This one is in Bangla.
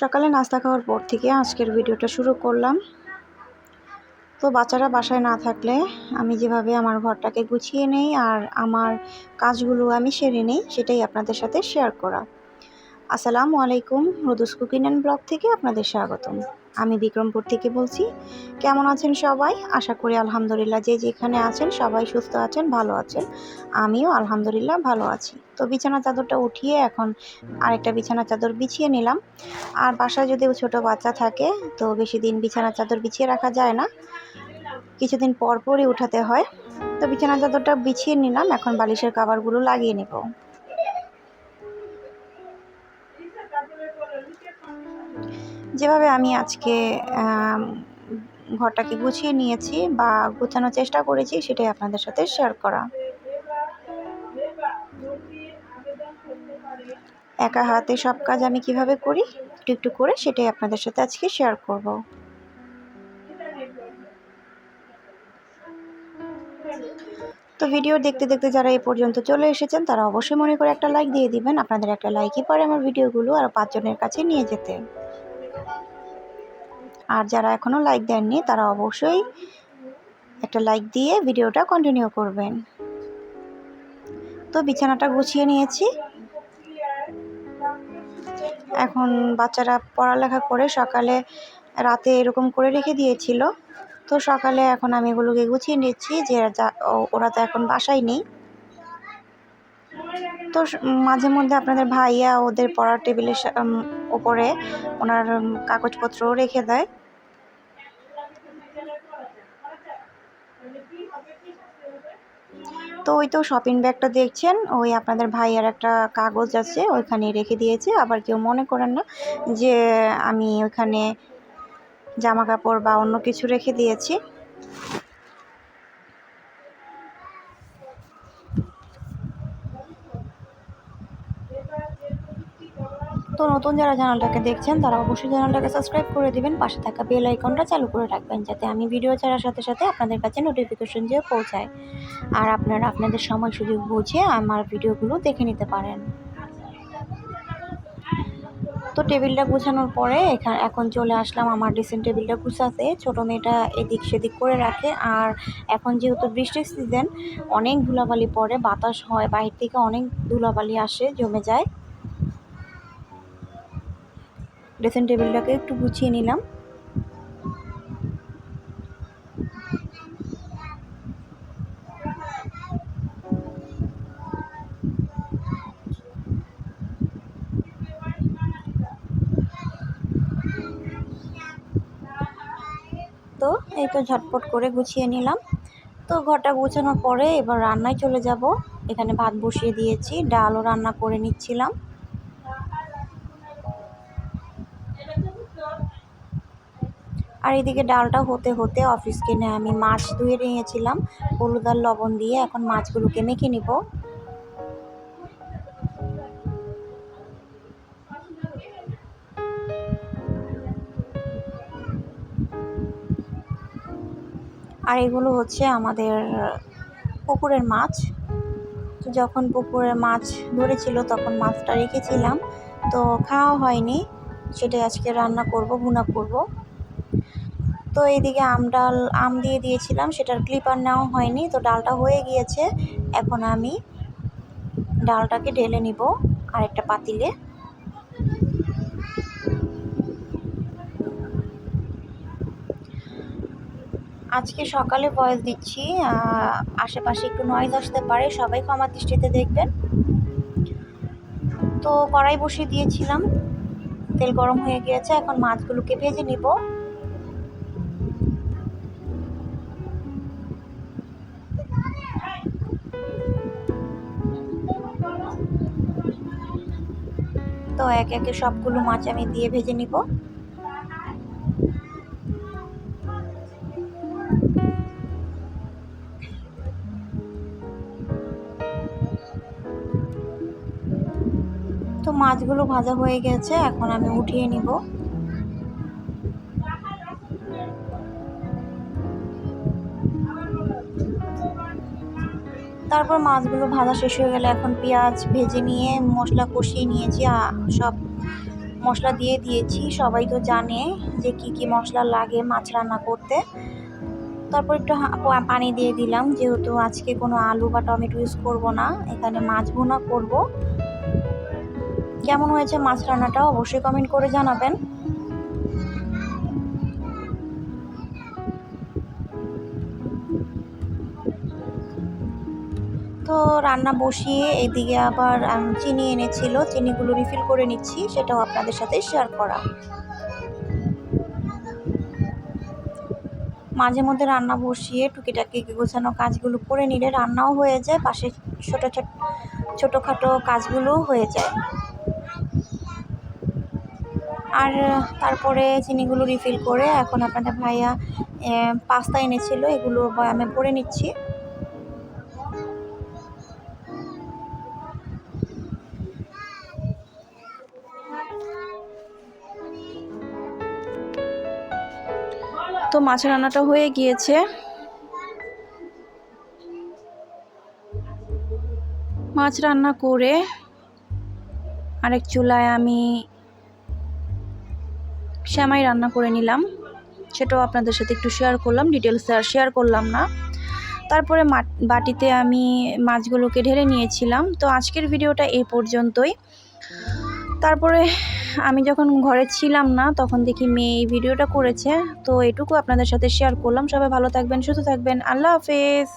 সকালে নাস্তা খাওয়ার পর থেকে আজকের ভিডিওটা শুরু করলাম। তো বাচ্চারা বাসায় না থাকলে আমি যেভাবে আমার ঘরটাকে গুছিয়ে নেই আর আমার কাজগুলো আমি সেরে নেই, সেটাই আপনাদের সাথে শেয়ার করা। আসসালামু আলাইকুম, রোদুস কুকিং অ্যান্ড ব্লগ থেকে আপনাদের স্বাগতম। আমি বিক্রমপুর থেকে বলছি, কেমন আছেন সবাই? আশা করি আলহামদুলিল্লাহ যে যেখানে আছেন, সবাই সুস্থ আছেন, ভালো আছেন। আমিও আলহামদুলিল্লাহ ভালো আছি। তো বিছানা চাদরটা উঠিয়ে এখন আরেকটা বিছানা চাদর বিছিয়ে নিলাম। আর বাসায় যদি ছোট বাচ্চা থাকে, তো বেশি দিন বিছানা চাদর বিছিয়ে রাখা যায় না। কিছুদিন পরপরই উঠাতে হয়। তো বিছানা চাদরটা বিছিয়ে নিলাম, এখন বালিশের কাভারগুলো লাগিয়ে নেব। যেভাবে আমি আজকে ঘরটাকে গুছিয়ে নিয়েছি বা গোছানোর চেষ্টা করেছি সেটাই আপনাদের সাথে শেয়ার করা। একা হাতে সব কাজ আমি কীভাবে করি? একটু একটু করে সেটাই আপনাদের সাথে আজকে শেয়ার করব। তো ভিডিও দেখতে দেখতে যারা এই পর্যন্ত চলে এসেছেন, তারা অবশ্যই মনে করে একটা লাইক দিয়ে দিবেন, আপনাদের একটা লাইকই পারে আমার ভিডিওগুলো আর পাঁচজনের কাছে নিয়ে যেতে। আর যারা এখনও লাইক দেননি, তারা অবশ্যই একটা লাইক দিয়ে ভিডিওটা কন্টিনিউ করবেন। তো বিছানাটা গুছিয়ে নিয়েছি। এখন বাচ্চারা পড়ালেখা করে সকালে রাতে এরকম করে রেখে দিয়েছিল। তো সকালে এখন আমি এগুলোকে গুছিয়ে নিচ্ছি যে ওরা তো এখন বাসায় নেই। তো মাঝে মধ্যে আপনাদের ভাইয়া ওদের পড়ার টেবিলের ওপরে ওনার কাগজপত্রও রেখে দেয়। তো ওই তো শপিং ব্যাগটা দেখছেন, ওই আপনাদের ভাইয়ার একটা কাগজ আছে ওইখানে রেখে দিয়েছে। আবার কেউ মনে করেন না যে আমি ওইখানে জামা কাপড় বা অন্য কিছু রেখে দিয়েছি। তো নতুন যারা চ্যানেলটাকে দেখছেন, তারা অবশ্যই চ্যানেলটাকে সাবস্ক্রাইব করে দিবেন। পাশে থাকা বেল আইকনটা চালু করে রাখবেন, যাতে আমি ভিডিও ছাড়ার সাথে সাথে আপনাদের কাছে নোটিফিকেশন যেয়ে পৌঁছায়। আর আপনারা আপনাদের সময় সুযোগ বুঝে আমার ভিডিওগুলো দেখে নিতে পারেন। তো টেবিলটা গুছানোর পরে এখানে এখন চলে আসলাম আমার ড্রেসিং টেবিলটা গুছাতে। ছোটো মেয়েটা এদিক সেদিক করে রাখে। আর এখন যেহেতু বৃষ্টির সিজন অনেক ধুলাবালি পড়ে, বাতাস হয় বাহির থেকে অনেক ধুলাবালি আসে, জমে যায়। ড্রেসিং টেবিলটাকে একটু গুছিয়ে নিলাম। তো এই তো ঝটপট করে গুছিয়ে নিলাম। তো ঘরটা গুছানোর পরে এবার রান্নায় চলে যাব। এখানে ভাত বসিয়ে দিয়েছি, ডালও রান্না করে নিচ্ছিলাম। আর এদিকে ডালটা হতে হতে অফিস কিনে আমি মাছ ধুয়ে নিয়েছিলাম, হলুদ আর লবণ দিয়ে। এখন মাছগুলোকে মেখে নিব। আর এগুলো হচ্ছে আমাদের পুকুরের মাছ। যখন পুকুরের মাছ ধরেছিল, তখন মাছটা রেখেছিলাম। তো খাওয়া হয়নি, সেটাই আজকে রান্না করব, ভুনা করব। তো এইদিকে আম ডাল, আম দিয়ে দিয়েছিলাম, সেটার ক্লিপার নেওয়া হয়নি। তো ডালটা হয়ে গিয়েছে, এখন আমি ডালটাকে ঢেলে নিব আরেকটা পাতিলে। আজকে সকালে ভয়েস দিচ্ছি আশেপাশে একটু নয়েজ আসতে পারে, সবাই ক্ষমা দৃষ্টিতে দেখবেন। তো কড়াই বসিয়ে দিয়েছিলাম, তেল গরম হয়ে গিয়েছে, এখন মাছগুলোকে ভেজে নিব। তো এক একে সবগুলো মাছ আমি দিয়ে ভেজে নিব। মাছগুলো ভাজা হয়ে গেছে, এখন আমি উঠিয়ে নিব। তারপর মাছগুলো ভাজা শেষ হয়ে গেলে এখন পেঁয়াজ ভেজে নিয়ে মশলা কষিয়ে নিয়েছি সব মশলা দিয়ে দিয়েছি। সবাই তো জানে যে কি কি মশলা লাগে মাছ রান্না করতে। তারপর একটু পানি দিয়ে দিলাম, যেহেতু আজকে কোনো আলু বা টমেটো ইউজ করব না, এখানে মাছ ভুনা করব। কেমন হয়েছে মাছ রান্নাটা অবশ্যই কমেন্ট করে জানাবেন। তো রান্না বসিয়ে এদিকে আবার চিনি এনেছিল, চিনিগুলো রিফিল করে নিচ্ছি, সেটাও আপনাদের সাথে শেয়ার করা। মাঝে মধ্যে রান্না বসিয়ে টুকিটাকি গোছানো কাজগুলো করে নিলে রান্নাও হয়ে যায়, পাশে ছোটো ছোট, ছোটোখাটো কাজগুলোও হয়ে যায়। আর তারপরে চিনিগুলো রিফিল করে এখন আপনাদের ভাইয়া পাস্তা এনেছিল, এগুলো আমি পরে নিচ্ছি। তো মাছ রান্নাটা হয়ে গিয়েছে। মাছ রান্না করে আরেক চুলায় আমি শ্যামাই রান্না করে নিলাম। সেটাও আপনাদের সাথে একটু শেয়ার করলাম ডিটেলস আর শেয়ার করলাম না। তারপরে বাটিতে আমি মাছগুলোকে ঢেলে নিয়েছিলাম। তো আজকের ভিডিওটা এই পর্যন্তই। তারপরে আমি যখন ঘরে ছিলাম না, তখন দেখি মেয়ে এই ভিডিওটা করেছে। তো এটুকু আপনাদের সাথে শেয়ার করলাম। সবাই ভালো থাকবেন, সুস্থ থাকবেন। আল্লাহ হাফেজ।